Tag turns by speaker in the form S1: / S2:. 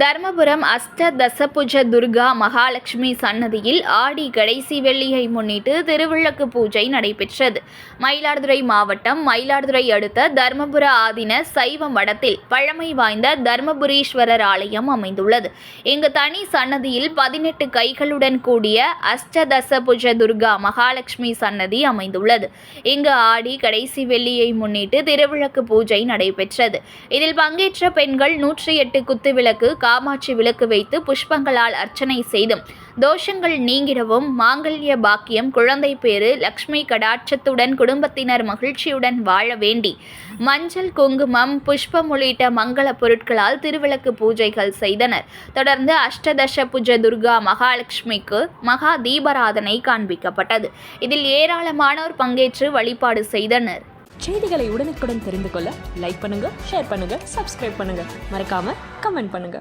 S1: தருமபுரம் அஷ்ட தசபுஜ துர்கா மகாலட்சுமி சன்னதியில் ஆடி கடைசி வெள்ளியை முன்னிட்டு திருவிளக்கு பூஜை நடைபெற்றது. மயிலாடுதுறை மாவட்டம் மயிலாடுதுறை அடுத்த தர்மபுர ஆதீன சைவ மடத்தில் பழமை வாய்ந்த தர்மபுரீஸ்வரர் ஆலயம் அமைந்துள்ளது. இங்கு தனி சன்னதியில் பதினெட்டு கைகளுடன் கூடிய அஷ்டதசபுஜ துர்கா மகாலட்சுமி சன்னதி அமைந்துள்ளது. இங்கு ஆடி கடைசி வெள்ளியை முன்னிட்டு திருவிளக்கு பூஜை நடைபெற்றது. இதில் பங்கேற்ற பெண்கள் நூற்றி எட்டு குத்துவிளக்கு காமாட்சி விளக்கு வைத்து புஷ்பங்களால் அர்ச்சனை செய்தும் தோஷங்கள் நீங்கிடவும் மாங்கல்ய பாக்கியம் குழந்தை பேறு லக்ஷ்மி கடாட்சத்துடன் குடும்பத்தினர் மகிழ்ச்சியுடன் வாழ வேண்டி மஞ்சள் குங்குமம் புஷ்பம் உள்ளிட்ட மங்கள பொருட்களால் திருவிளக்கு பூஜைகள் செய்தனர். தொடர்ந்து அஷ்டதச புஜ துர்கா மகாலட்சுமிக்கு மகா தீபாராதனை காண்பிக்கப்பட்டது. இதில் ஏராளமானோர் பங்கேற்று வழிபாடு செய்தனர்.
S2: செய்திகளை உடனுக்குடன் தெரிந்து கொள்ள லைக் பண்ணுங்க ஷேர் பண்ணுங்க சப்ஸ்கிரைப் பண்ணுங்க. மறக்காம கமெண்ட் பண்ணுங்க.